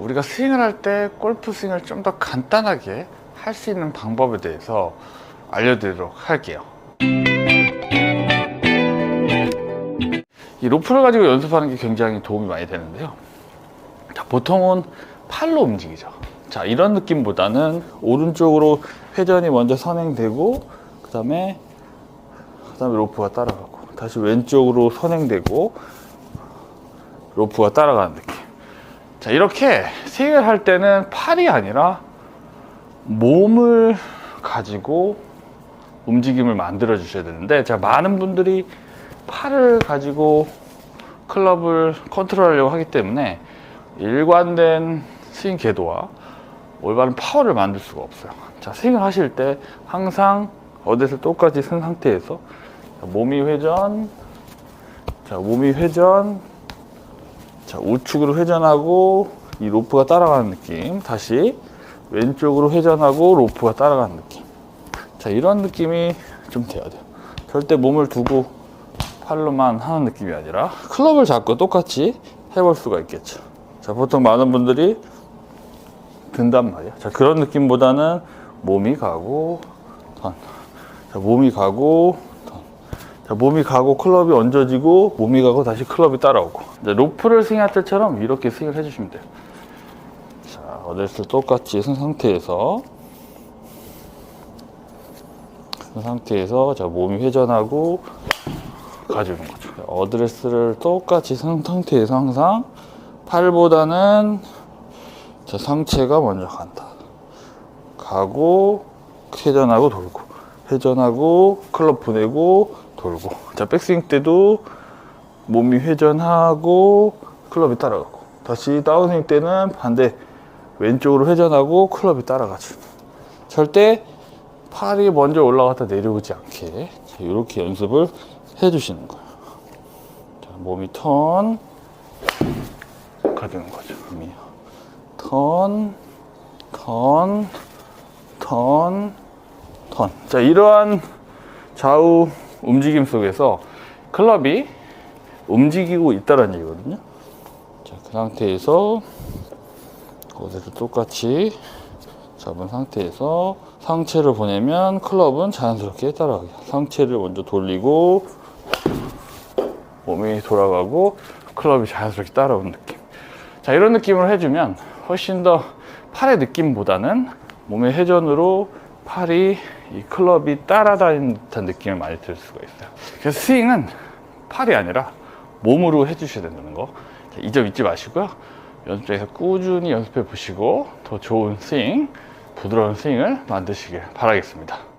우리가 스윙을 할 때 골프 스윙을 좀 더 간단하게 할 수 있는 방법에 대해서 알려드리도록 할게요. 이 로프를 가지고 연습하는 게 굉장히 도움이 많이 되는데요. 자, 보통은 팔로 움직이죠. 자, 이런 느낌보다는 오른쪽으로 회전이 먼저 선행되고, 그 다음에, 그 다음에 로프가 따라가고, 다시 왼쪽으로 선행되고, 로프가 따라가는 느낌. 자, 이렇게 스윙을 할 때는 팔이 아니라 몸을 가지고 움직임을 만들어 주셔야 되는데, 자, 많은 분들이 팔을 가지고 클럽을 컨트롤 하려고 하기 때문에 일관된 스윙 궤도와 올바른 파워를 만들 수가 없어요. 자, 스윙을 하실 때 항상 어디서 똑같이 쓴 상태에서 자, 몸이 회전, 자, 몸이 회전, 자, 우측으로 회전하고 이 로프가 따라가는 느낌. 다시 왼쪽으로 회전하고 로프가 따라가는 느낌. 자, 이런 느낌이 좀 돼야 돼요. 절대 몸을 두고 팔로만 하는 느낌이 아니라 클럽을 잡고 똑같이 해볼 수가 있겠죠. 자, 보통 많은 분들이 든단 말이야. 자, 그런 느낌보다는 몸이 가고, 턴. 자, 몸이 가고, 턴. 자, 몸이 가고 클럽이 얹어지고, 몸이 가고 다시 클럽이 따라오고. 로프를 스윙할 때처럼 이렇게 스윙을 해주시면 돼요. 자, 어드레스 똑같이 쓴 상태에서, 쓴 상태에서, 자, 몸이 회전하고, 가지는 거죠. 어드레스를 똑같이 쓴 상태에서 항상 팔보다는 자, 상체가 먼저 간다. 가고 회전하고 돌고 회전하고 클럽 보내고 돌고 자 백스윙 때도 몸이 회전하고 클럽이 따라가고 다시 다운스윙 때는 반대 왼쪽으로 회전하고 클럽이 따라가죠. 절대 팔이 먼저 올라갔다 내려오지 않게 자, 이렇게 연습을 해주시는 거예요. 자, 몸이 턴 가지는 거죠. 몸이 턴, 턴, 턴, 턴. 자, 이러한 좌우 움직임 속에서 클럽이 움직이고 있다는 얘기거든요. 자, 그 상태에서 어제도 똑같이 잡은 상태에서 상체를 보내면 클럽은 자연스럽게 따라가게. 상체를 먼저 돌리고 몸이 돌아가고 클럽이 자연스럽게 따라오는 느낌. 자, 이런 느낌을 해주면 훨씬 더 팔의 느낌보다는 몸의 회전으로 팔이 이 클럽이 따라다니는 듯한 느낌을 많이 들 수가 있어요. 그래서 스윙은 팔이 아니라 몸으로 해주셔야 된다는 거. 이 점 잊지 마시고요. 연습장에서 꾸준히 연습해 보시고 더 좋은 스윙, 부드러운 스윙을 만드시길 바라겠습니다.